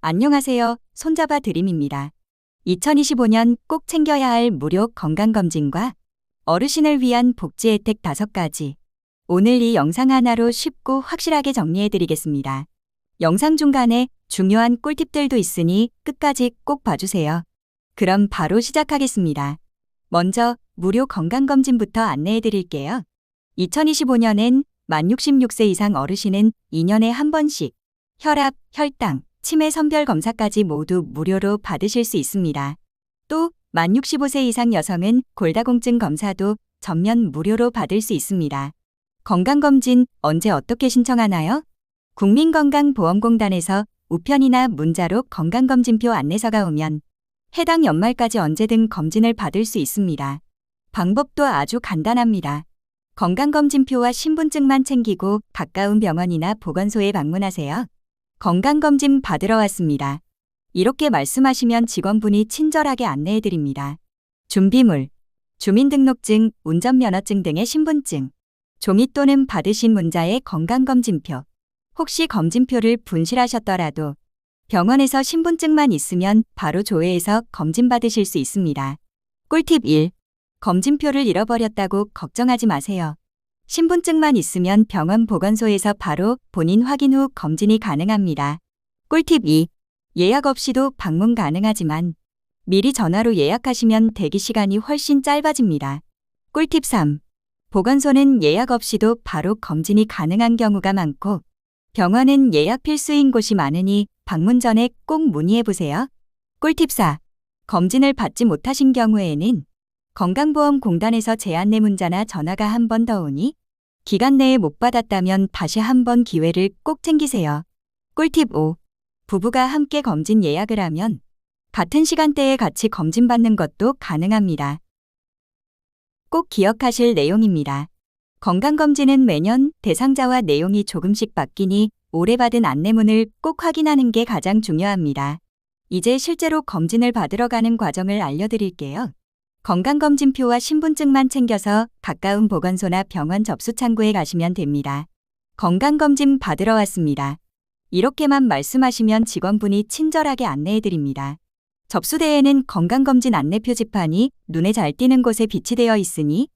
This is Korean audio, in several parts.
안녕하세요. 손잡아 드림입니다. 2025년 꼭 챙겨야 할 무료 건강검진과 어르신을 위한 복지 혜택 5가지. 오늘 이 영상 하나로 쉽고 확실하게 정리해 드리겠습니다. 영상 중간에 중요한 꿀팁들도 있으니 끝까지 꼭 봐주세요. 그럼 바로 시작하겠습니다. 먼저 무료 건강검진부터 안내해 드릴게요. 2025년엔 만 66세 이상 어르신은 2년에 한 번씩 혈압, 혈당, 치매 선별 검사까지 모두 무료로 받으실 수 있습니다. 또 만 65세 이상 여성은 골다공증 검사도 전면 무료로 받을 수 있습니다. 건강검진 언제 어떻게 신청하나요? 국민건강보험공단에서 우편이나 문자로 건강검진표 안내서가 오면 해당 연말까지 언제든 검진을 받을 수 있습니다. 방법도 아주 간단합니다. 건강검진표와 신분증만 챙기고 가까운 병원이나 보건소에 방문하세요. 건강검진 받으러 왔습니다. 이렇게 말씀하시면 직원분이 친절하게 안내해 드립니다. 준비물, 주민등록증, 운전면허증 등의 신분증, 종이 또는 받으신 문자의 건강검진표. 혹시 검진표를 분실하셨더라도 병원에서 신분증만 있으면 바로 조회해서 검진 받으실 수 있습니다. 꿀팁 1. 검진표를 잃어버렸다고 걱정하지 마세요. 신분증만 있으면 병원 보건소에서 바로 본인 확인 후 검진이 가능합니다. 꿀팁 2. 예약 없이도 방문 가능하지만 미리 전화로 예약하시면 대기 시간이 훨씬 짧아집니다. 꿀팁 3. 보건소는 예약 없이도 바로 검진이 가능한 경우가 많고 병원은 예약 필수인 곳이 많으니 방문 전에 꼭 문의해 보세요. 꿀팁 4. 검진을 받지 못하신 경우에는 건강보험공단에서 제안내 문자나 전화가 한 번 더 오니 기간 내에 못 받았다면 다시 한 번 기회를 꼭 챙기세요. 꿀팁 5. 부부가 함께 검진 예약을 하면 같은 시간대에 같이 검진받는 것도 가능합니다. 꼭 기억하실 내용입니다. 건강검진은 매년 대상자와 내용이 조금씩 바뀌니 올해 받은 안내문을 꼭 확인하는 게 가장 중요합니다. 이제 실제로 검진을 받으러 가는 과정을 알려드릴게요. 건강검진표와 신분증만 챙겨서 가까운 보건소나 병원 접수창구에 가시면 됩니다. 건강검진 받으러 왔습니다. 이렇게만 말씀하시면 직원분이 친절하게 안내해 드립니다. 접수대에는 건강검진 안내 표지판이 눈에 잘 띄는 곳에 비치되어 있으니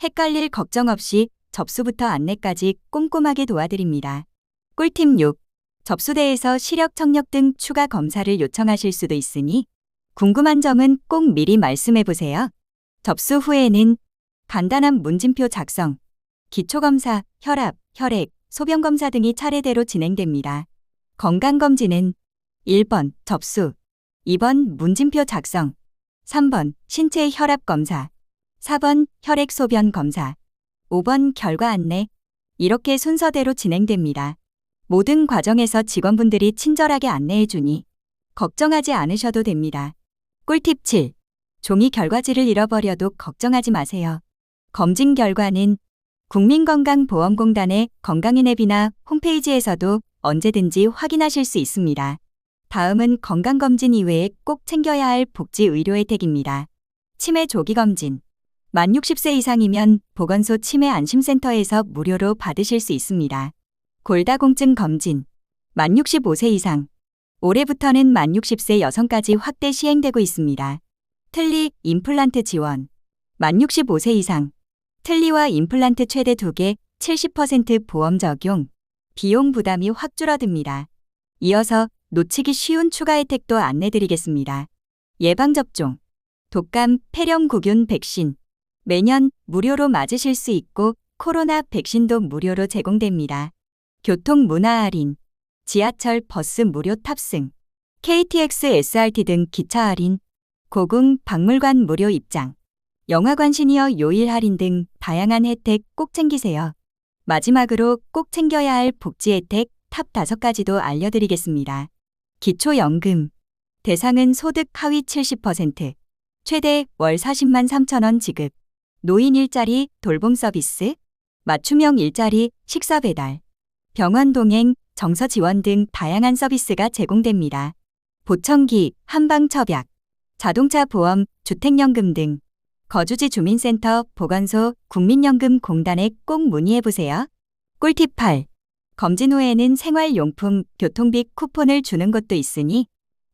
헷갈릴 걱정 없이 접수부터 안내까지 꼼꼼하게 도와드립니다. 꿀팁 6. 접수대에서 시력 청력 등 추가 검사를 요청하실 수도 있으니 궁금한 점은 꼭 미리 말씀해 보세요. 접수 후에는 간단한 문진표 작성, 기초검사, 혈압, 혈액, 소변검사 등이 차례대로 진행됩니다. 건강검진은 1번 접수, 2번 문진표 작성, 3번 신체 혈압 검사, 4번 혈액 소변 검사, 5번 결과 안내, 이렇게 순서대로 진행됩니다. 모든 과정에서 직원분들이 친절하게 안내해 주니 걱정하지 않으셔도 됩니다. 꿀팁 7. 종이 결과지를 잃어버려도 걱정하지 마세요. 검진 결과는 국민건강보험공단의 건강인 앱이나 홈페이지에서도 언제든지 확인하실 수 있습니다. 다음은 건강검진 이외에 꼭 챙겨야 할 복지 의료 혜택입니다. 치매 조기검진. 만 60세 이상이면 보건소 치매 안심센터에서 무료로 받으실 수 있습니다. 골다공증 검진. 만 65세 이상. 올해부터는 만 60세 여성까지 확대 시행되고 있습니다. 틀니, 임플란트 지원. 만 65세 이상. 틀니와 임플란트 최대 2개 70% 보험 적용. 비용 부담이 확 줄어듭니다. 이어서 놓치기 쉬운 추가 혜택도 안내드리겠습니다. 예방접종. 독감, 폐렴구균 백신. 매년 무료로 맞으실 수 있고 코로나 백신도 무료로 제공됩니다. 교통 문화 할인. 지하철 버스 무료 탑승. KTX SRT 등 기차 할인. 고궁 박물관 무료 입장. 영화관 시니어 요일 할인 등 다양한 혜택 꼭 챙기세요. 마지막으로 꼭 챙겨야 할 복지 혜택 탑 5가지도 알려드리겠습니다. 기초연금. 대상은 소득 하위 70%. 최대 월 40만 3천원 지급. 노인 일자리 돌봄 서비스. 맞춤형 일자리 식사 배달. 병원 동행 정서 지원 등 다양한 서비스가 제공됩니다. 보청기, 한방 첩약, 자동차 보험, 주택연금 등 거주지 주민센터, 보건소, 국민연금 공단에 꼭 문의해 보세요. 꿀팁 8. 검진 후에는 생활용품, 교통비 쿠폰을 주는 곳도 있으니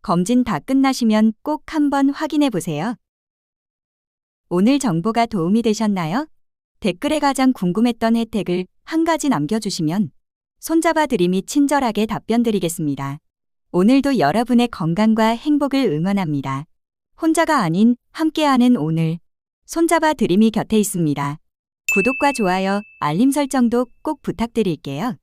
검진 다 끝나시면 꼭 한번 확인해 보세요. 오늘 정보가 도움이 되셨나요? 댓글에 가장 궁금했던 혜택을 한 가지 남겨주시면 손잡아 드림이 친절하게 답변 드리겠습니다. 오늘도 여러분의 건강과 행복을 응원합니다. 혼자가 아닌 함께하는 오늘 손잡아 드림이 곁에 있습니다. 구독과 좋아요, 알림 설정도 꼭 부탁드릴게요.